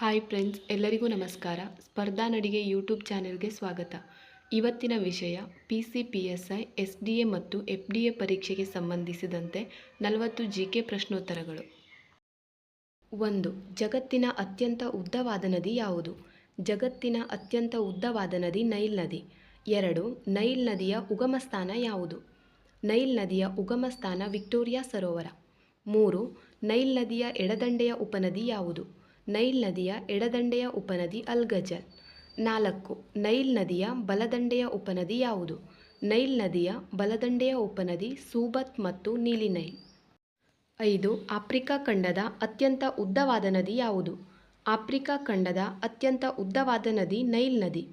Hi friends ಎಲ್ಲರಿಗೂ ನಮಸ್ಕಾರ. ಸ್ಪರ್ಧಾ ನಡಿಗೆ ಯೂಟ್ಯೂಬ್ ಚಾನೆಲ್ಗೆ ಸ್ವಾಗತ. ಇವತ್ತಿನ ವಿಷಯ P C P S I S D A ಮತ್ತು ಎಫ್ ಡಿ ಎ ಪರೀಕ್ಷೆಗೆ ಸಂಬಂಧಿಸಿದಂತೆ ನಲವತ್ತು ಜಿ ಕೆ ಪ್ರಶ್ನೋತ್ತರಗಳು. ಒಂದು, ಜಗತ್ತಿನ ಅತ್ಯಂತ ಉದ್ದವಾದ ನದಿ ಯಾವುದು? ಜಗತ್ತಿನ ಅತ್ಯಂತ ಉದ್ದವಾದ ನದಿ ನೈಲ್ ನದಿ. ಎರಡು, ನೈಲ್ ನದಿಯ ಉಗಮ ಸ್ಥಾನ ಯಾವುದು? ನೈಲ್ ನದಿಯ ಉಗಮ ಸ್ಥಾನ ವಿಕ್ಟೋರಿಯಾ ಸರೋವರ. ಮೂರು, ನೈಲ್ ನದಿಯ ಎಡದಂಡೆಯ ಉಪನದಿ ಯಾವುದು? ನೈಲ್ ನದಿಯ ಎಡದಂಡೆಯ ಉಪನದಿ ಅಲ್ಗಜಲ್ ನಾಲ್ಕು, ನೈಲ್ ನದಿಯ ಬಲದಂಡೆಯ ಉಪನದಿ ಯಾವುದು? ನೈಲ್ ನದಿಯ ಬಲದಂಡೆಯ ಉಪನದಿ ಸೂಬತ್ ಮತ್ತು ನೀಲಿ ನೈಲ್. ಐದು, ಆಫ್ರಿಕಾ ಖಂಡದ ಅತ್ಯಂತ ಉದ್ದವಾದ ನದಿ ಯಾವುದು? ಆಫ್ರಿಕಾ ಖಂಡದ ಅತ್ಯಂತ ಉದ್ದವಾದ ನದಿ ನೈಲ್ ನದಿ.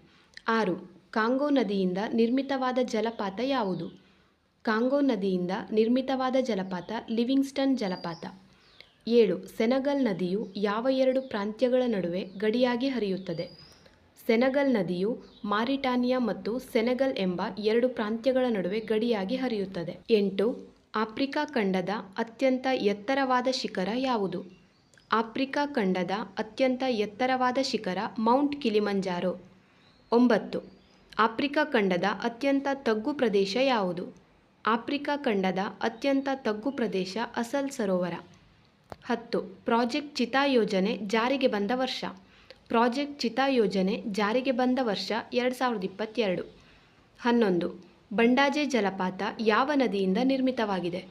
ಆರು, ಕಾಂಗೋ ನದಿಯಿಂದ ನಿರ್ಮಿತವಾದ ಜಲಪಾತ ಯಾವುದು? ಕಾಂಗೋ ನದಿಯಿಂದ ನಿರ್ಮಿತವಾದ ಜಲಪಾತ ಲಿವಿಂಗ್ಸ್ಟನ್ ಜಲಪಾತ. ಏಳು, ಸೆನಗಲ್ ನದಿಯು ಯಾವ ಎರಡು ಪ್ರಾಂತ್ಯಗಳ ನಡುವೆ ಗಡಿಯಾಗಿ ಹರಿಯುತ್ತದೆ? ಸೆನಗಲ್ ನದಿಯು ಮಾರಿಟಾನಿಯಾ ಮತ್ತು ಸೆನೆಗಲ್ ಎಂಬ ಎರಡು ಪ್ರಾಂತ್ಯಗಳ ನಡುವೆ ಗಡಿಯಾಗಿ ಹರಿಯುತ್ತದೆ. ಎಂಟು, ಆಫ್ರಿಕಾ ಖಂಡದ ಅತ್ಯಂತ ಎತ್ತರವಾದ ಶಿಖರ ಯಾವುದು? ಆಫ್ರಿಕಾ ಖಂಡದ ಅತ್ಯಂತ ಎತ್ತರವಾದ ಶಿಖರ ಮೌಂಟ್ ಕಿಲಿಮಂಜಾರೋ. ಒಂಬತ್ತು, ಆಫ್ರಿಕಾ ಖಂಡದ ಅತ್ಯಂತ ತಗ್ಗು ಪ್ರದೇಶ ಯಾವುದು? ಆಫ್ರಿಕಾ ಖಂಡದ ಅತ್ಯಂತ ತಗ್ಗು ಪ್ರದೇಶ ಅಸಲ್ ಸರೋವರ. ಹತ್ತು, ಪ್ರಾಜೆಕ್ಟ್ ಚಿತಾ ಯೋಜನೆ ಜಾರಿಗೆ ಬಂದ ವರ್ಷ. ಪ್ರಾಜೆಕ್ಟ್ ಚಿತಾ ಯೋಜನೆ ಜಾರಿಗೆ ಬಂದ ವರ್ಷ ಎರಡು ಸಾವಿರದ ಇಪ್ಪತ್ತೆರಡು. ಹನ್ನೊಂದು, ಬಂಡಾಜೆ ಜಲಪಾತ ಯಾವ ನದಿಯಿಂದ ನಿರ್ಮಿತವಾಗಿದೆ?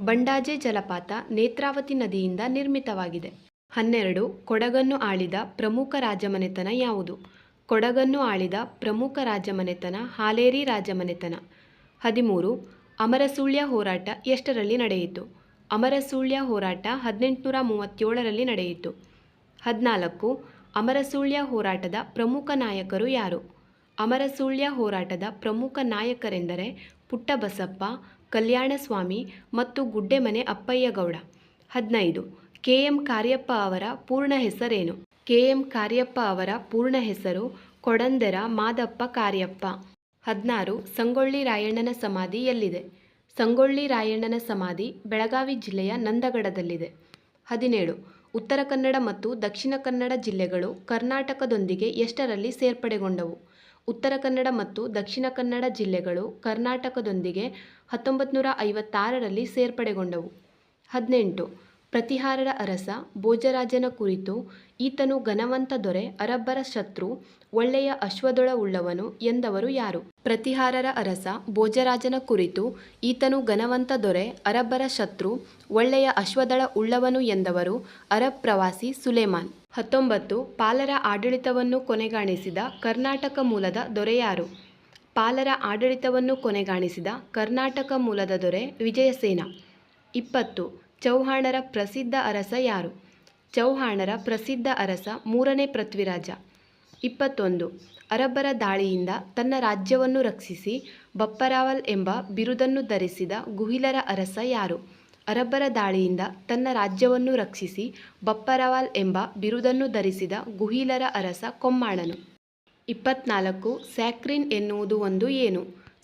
ಬಂಡಾಜೆ ಜಲಪಾತ ನೇತ್ರಾವತಿ ನದಿಯಿಂದ ನಿರ್ಮಿತವಾಗಿದೆ. ಹನ್ನೆರಡು, ಕೊಡಗನ್ನು ಆಳಿದ ಪ್ರಮುಖ ರಾಜಮನೆತನ ಯಾವುದು? ಕೊಡಗನ್ನು ಆಳಿದ ಪ್ರಮುಖ ರಾಜಮನೆತನ ಹಾಲೇರಿ ರಾಜಮನೆತನ. ಹದಿಮೂರು, ಅಮರಸುಳ್ಯ ಹೋರಾಟ ಎಷ್ಟರಲ್ಲಿ ನಡೆಯಿತು? ಅಮರಸೂಳ್ಯ ಹೋರಾಟ ಹದಿನೆಂಟುನೂರ ಮೂವತ್ತೇಳರಲ್ಲಿ ನಡೆಯಿತು. ಹದಿನಾಲ್ಕು, ಅಮರಸೂಳ್ಯ ಹೋರಾಟದ ಪ್ರಮುಖ ನಾಯಕರು ಯಾರು? ಅಮರಸೂಳ್ಯ ಹೋರಾಟದ ಪ್ರಮುಖ ನಾಯಕರೆಂದರೆ ಪುಟ್ಟಬಸಪ್ಪ, ಕಲ್ಯಾಣಸ್ವಾಮಿ ಮತ್ತು ಗುಡ್ಡೆಮನೆ ಅಪ್ಪಯ್ಯಗೌಡ. ಹದಿನೈದು ಕೆ ಎಂ ಕಾರ್ಯಪ್ಪ ಅವರ ಪೂರ್ಣ ಹೆಸರೇನು? ಕೆ ಎಂ ಕಾರ್ಯಪ್ಪ ಅವರ ಪೂರ್ಣ ಹೆಸರು ಕೊಡಂದರ ಮಾದಪ್ಪ ಕಾರ್ಯಪ್ಪ. ಹದಿನಾರು, ಸಂಗೊಳ್ಳಿ ರಾಯಣ್ಣನ ಸಮಾಧಿ ಎಲ್ಲಿದೆ? ಸಂಗೊಳ್ಳಿ ರಾಯಣ್ಣನ ಸಮಾಧಿ ಬೆಳಗಾವಿ ಜಿಲ್ಲೆಯ ನಂದಗಡದಲ್ಲಿದೆ. ಹದಿನೇಳು. ಉತ್ತರ ಕನ್ನಡ ಮತ್ತು ದಕ್ಷಿಣ ಕನ್ನಡ ಜಿಲ್ಲೆಗಳು ಕರ್ನಾಟಕದೊಂದಿಗೆ ಎಷ್ಟರಲ್ಲಿ ಸೇರ್ಪಡೆಗೊಂಡವು? ಉತ್ತರ ಕನ್ನಡ ಮತ್ತು ದಕ್ಷಿಣ ಕನ್ನಡ ಜಿಲ್ಲೆಗಳು ಕರ್ನಾಟಕದೊಂದಿಗೆ ಹತ್ತೊಂಬತ್ತು ನೂರ ಐವತ್ತಾರರಲ್ಲಿ ಸೇರ್ಪಡೆಗೊಂಡವು. ಹದಿನೆಂಟು. ಪ್ರತಿಹಾರರ ಅರಸ ಭೋಜರಾಜನ ಕುರಿತು ಈತನು ಘನವಂತ ದೊರೆ ಅರಬ್ಬರ ಶತ್ರು ಒಳ್ಳೆಯ ಅಶ್ವದೊಳ ಉಳ್ಳವನು ಎಂದವರು ಯಾರು? ಪ್ರತಿಹಾರರ ಅರಸ ಭೋಜರಾಜನ ಕುರಿತು ಈತನು ಘನವಂತ ದೊರೆ ಅರಬ್ಬರ ಶತ್ರು ಒಳ್ಳೆಯ ಅಶ್ವದಳ ಉಳ್ಳವನು ಎಂದವರು ಅರಬ್ ಪ್ರವಾಸಿ ಸುಲೇಮಾನ್. ಹತ್ತೊಂಬತ್ತು, ಪಾಲರ ಆಡಳಿತವನ್ನು ಕೊನೆಗಾಣಿಸಿದ ಕರ್ನಾಟಕ ಮೂಲದ ದೊರೆ ಯಾರು? ಪಾಲರ ಆಡಳಿತವನ್ನು ಕೊನೆಗಾಣಿಸಿದ ಕರ್ನಾಟಕ ಮೂಲದ ದೊರೆ ವಿಜಯಸೇನ. ಇಪ್ಪತ್ತು ಚೌಹಾಣರ ಪ್ರಸಿದ್ಧ ಅರಸ ಯಾರು? ಚೌಹಾಣರ ಪ್ರಸಿದ್ಧ ಅರಸ ಮೂರನೇ ಪೃಥ್ವಿರಾಜ. ಇಪ್ಪತ್ತೊಂದು. ಅರಬ್ಬರ ದಾಳಿಯಿಂದ ತನ್ನ ರಾಜ್ಯವನ್ನು ರಕ್ಷಿಸಿ ಬಪ್ಪರಾವಲ್ ಎಂಬ ಬಿರುದನ್ನು ಧರಿಸಿದ ಗುಹಿಲರ ಅರಸ ಯಾರು? ಅರಬ್ಬರ ದಾಳಿಯಿಂದ ತನ್ನ ರಾಜ್ಯವನ್ನು ರಕ್ಷಿಸಿ ಬಪ್ಪರಾವಲ್ ಎಂಬ ಬಿರುದನ್ನು ಧರಿಸಿದ ಗುಹಿಲರ ಅರಸ ಕೊಮ್ಮಾಳನು ಇಪ್ಪತ್ನಾಲ್ಕು. ಸ್ಯಾಕ್ರಿನ್ ಎನ್ನುವುದು ಒಂದು ಏನು?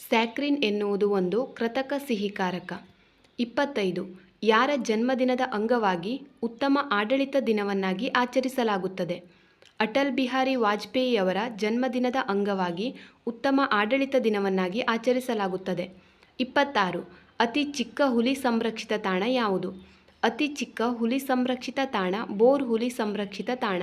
ಸ್ಯಾಕ್ರಿನ್ ಎನ್ನುವುದು ಒಂದು ಕೃತಕ ಸಿಹಿಕಾರಕ. ಇಪ್ಪತ್ತೈದು. ಯಾರ ಜನ್ಮದಿನದ ಅಂಗವಾಗಿ ಉತ್ತಮ ಆಡಳಿತ ದಿನವನ್ನಾಗಿ ಆಚರಿಸಲಾಗುತ್ತದೆ. ಅಟಲ್ ಬಿಹಾರಿ ವಾಜಪೇಯಿಯವರ ಜನ್ಮದಿನದ ಅಂಗವಾಗಿ ಉತ್ತಮ ಆಡಳಿತ ದಿನವನ್ನಾಗಿ ಆಚರಿಸಲಾಗುತ್ತದೆ. ಇಪ್ಪತ್ತಾರು, ಅತಿ ಚಿಕ್ಕ ಹುಲಿ ಸಂರಕ್ಷಿತ ತಾಣ ಯಾವುದು? ಅತಿ ಚಿಕ್ಕ ಹುಲಿ ಸಂರಕ್ಷಿತ ತಾಣ, ಬೋರ್ ಹುಲಿ ಸಂರಕ್ಷಿತ ತಾಣ.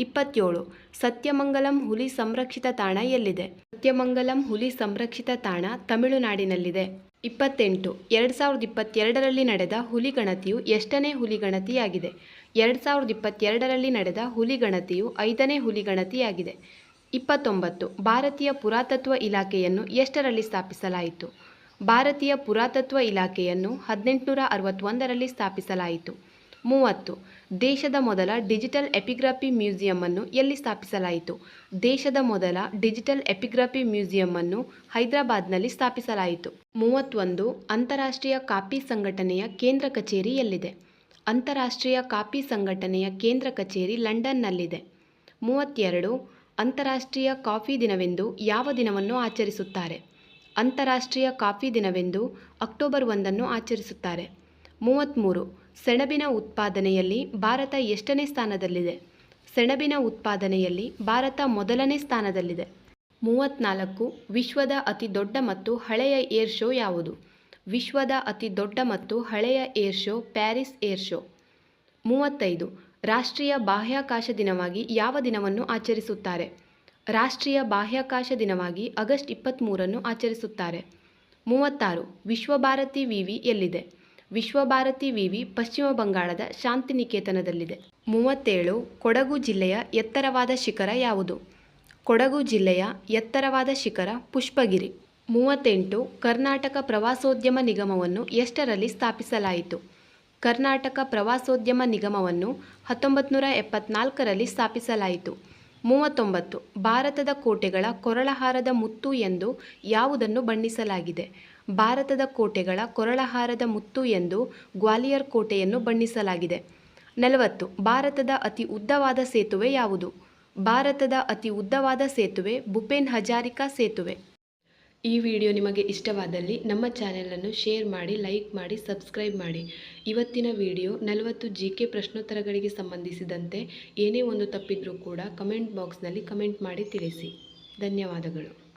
ಇಪ್ಪತ್ತೇಳು, ಸತ್ಯಮಂಗಲಂ ಹುಲಿ ಸಂರಕ್ಷಿತ ತಾಣ ಎಲ್ಲಿದೆ? ಸತ್ಯಮಂಗಲಂ ಹುಲಿ ಸಂರಕ್ಷಿತ ತಾಣ ತಮಿಳುನಾಡಿನಲ್ಲಿದೆ. ಇಪ್ಪತ್ತೆಂಟು. ಎರಡು ಸಾವಿರದ ಇಪ್ಪತ್ತೆರಡರಲ್ಲಿ ನಡೆದ ಹುಲಿ ಗಣತಿಯು ಎಷ್ಟನೇ ಹುಲಿ ಗಣತಿಯಾಗಿದೆ? ಎರಡು ಸಾವಿರದ ಇಪ್ಪತ್ತೆರಡರಲ್ಲಿ ನಡೆದ ಹುಲಿ ಗಣತಿಯು ಐದನೇ ಹುಲಿ ಗಣತಿಯಾಗಿದೆ. ಇಪ್ಪತ್ತೊಂಬತ್ತು. ಭಾರತೀಯ ಪುರಾತತ್ವ ಇಲಾಖೆಯನ್ನು ಎಷ್ಟರಲ್ಲಿ ಸ್ಥಾಪಿಸಲಾಯಿತು? ಭಾರತೀಯ ಪುರಾತತ್ವ ಇಲಾಖೆಯನ್ನು ಹದಿನೆಂಟುನೂರ ಅರವತ್ತೊಂದರಲ್ಲಿ ಸ್ಥಾಪಿಸಲಾಯಿತು. ಮೂವತ್ತು. ದೇಶದ ಮೊದಲ ಡಿಜಿಟಲ್ ಎಪಿಗ್ರಫಿ ಮ್ಯೂಸಿಯಂ ಎಲ್ಲಿ ಸ್ಥಾಪಿಸಲಾಯಿತು? ದೇಶದ ಮೊದಲ ಡಿಜಿಟಲ್ ಎಪಿಗ್ರಫಿ ಮ್ಯೂಸಿಯಂ ಅನ್ನು ಹೈದರಾಬಾದ್ನಲ್ಲಿ ಸ್ಥಾಪಿಸಲಾಯಿತು. ಮೂವತ್ತೊಂದು. ಅಂತಾರಾಷ್ಟ್ರೀಯ ಕಾಪಿ ಸಂಘಟನೆಯ ಕೇಂದ್ರ ಕಚೇರಿ ಎಲ್ಲಿದೆ? ಅಂತಾರಾಷ್ಟ್ರೀಯ ಕಾಪಿ ಸಂಘಟನೆಯ ಕೇಂದ್ರ ಕಚೇರಿ ಲಂಡನ್ನಲ್ಲಿದೆ. ಮೂವತ್ತೆರಡು. ಅಂತಾರಾಷ್ಟ್ರೀಯ ಕಾಫಿ ದಿನವೆಂದು ಯಾವ ದಿನವನ್ನು ಆಚರಿಸುತ್ತಾರೆ? ಅಂತಾರಾಷ್ಟ್ರೀಯ ಕಾಫಿ ದಿನವೆಂದು ಅಕ್ಟೋಬರ್ ಒಂದನ್ನು ಆಚರಿಸುತ್ತಾರೆ. ಮೂವತ್ತ್ಮೂರು. ಸೆಣಬಿನ ಉತ್ಪಾದನೆಯಲ್ಲಿ ಭಾರತ ಎಷ್ಟನೇ ಸ್ಥಾನದಲ್ಲಿದೆ? ಸೆಣಬಿನ ಉತ್ಪಾದನೆಯಲ್ಲಿ ಭಾರತ ಮೊದಲನೇ ಸ್ಥಾನದಲ್ಲಿದೆ. ಮೂವತ್ತ್ನಾಲ್ಕು ವಿಶ್ವದ ಅತಿ ದೊಡ್ಡ ಮತ್ತು ಹಳೆಯ ಏರ್ ಶೋ ಯಾವುದು? ವಿಶ್ವದ ಅತಿ ದೊಡ್ಡ ಮತ್ತು ಹಳೆಯ air show Paris air show. ಮೂವತ್ತೈದು, ರಾಷ್ಟ್ರೀಯ ಬಾಹ್ಯಾಕಾಶ ದಿನವಾಗಿ ಯಾವ ದಿನವನ್ನು ಆಚರಿಸುತ್ತಾರೆ? ರಾಷ್ಟ್ರೀಯ ಬಾಹ್ಯಾಕಾಶ ದಿನವಾಗಿ ಆಗಸ್ಟ್ ಇಪ್ಪತ್ತ್ಮೂರನ್ನು ಆಚರಿಸುತ್ತಾರೆ. ಮೂವತ್ತಾರು, ವಿಶ್ವಭಾರತಿ ವಿವಿ ಎಲ್ಲಿದೆ? ವಿಶ್ವಭಾರತಿ ವಿವಿ ಪಶ್ಚಿಮ ಬಂಗಾಳದ ಶಾಂತಿನಿಕೇತನದಲ್ಲಿದೆ. ಮೂವತ್ತೇಳು, ಕೊಡಗು ಜಿಲ್ಲೆಯ ಎತ್ತರವಾದ ಶಿಖರ ಯಾವುದು? ಕೊಡಗು ಜಿಲ್ಲೆಯ ಎತ್ತರವಾದ ಶಿಖರ ಪುಷ್ಪಗಿರಿ. ಮೂವತ್ತೆಂಟು, ಕರ್ನಾಟಕ ಪ್ರವಾಸೋದ್ಯಮ ನಿಗಮವನ್ನು ಎಷ್ಟರಲ್ಲಿ ಸ್ಥಾಪಿಸಲಾಯಿತು? ಕರ್ನಾಟಕ ಪ್ರವಾಸೋದ್ಯಮ ನಿಗಮವನ್ನು ಹತ್ತೊಂಬತ್ತು ನೂರ ಎಪ್ಪತ್ನಾಲ್ಕರಲ್ಲಿ ಸ್ಥಾಪಿಸಲಾಯಿತು. ಮೂವತ್ತೊಂಬತ್ತು, ಭಾರತದ ಕೋಟೆಗಳ ಕೊರಳಹಾರದ ಮುತ್ತು ಎಂದು ಯಾವುದನ್ನು ಬಣ್ಣಿಸಲಾಗಿದೆ? ಭಾರತದ ಕೋಟೆಗಳ ಕೊರಳಹಾರದ ಮುತ್ತು ಎಂದು ಗ್ವಾಲಿಯರ್ ಕೋಟೆಯನ್ನು ಬಣ್ಣಿಸಲಾಗಿದೆ. ನಲವತ್ತು, ಭಾರತದ ಅತಿ ಉದ್ದವಾದ ಸೇತುವೆ ಯಾವುದು? ಭಾರತದ ಅತಿ ಉದ್ದವಾದ ಸೇತುವೆ ಭುಪೇನ್ ಹಜಾರಿಕಾ ಸೇತುವೆ. ಈ ವಿಡಿಯೋ ನಿಮಗೆ ಇಷ್ಟವಾದಲ್ಲಿ ನಮ್ಮ ಚಾನೆಲನ್ನು ಶೇರ್ ಮಾಡಿ, ಲೈಕ್ ಮಾಡಿ, ಸಬ್ಸ್ಕ್ರೈಬ್ ಮಾಡಿ. ಇವತ್ತಿನ ವಿಡಿಯೋ ನಲವತ್ತು ಜಿ ಕೆ ಪ್ರಶ್ನೋತ್ತರಗಳಿಗೆ ಸಂಬಂಧಿಸಿದಂತೆ ಏನೇ ಒಂದು ತಪ್ಪಿದ್ರೂ ಕೂಡ ಕಮೆಂಟ್ ಬಾಕ್ಸ್ನಲ್ಲಿ ಕಮೆಂಟ್ ಮಾಡಿ ತಿಳಿಸಿ. ಧನ್ಯವಾದಗಳು.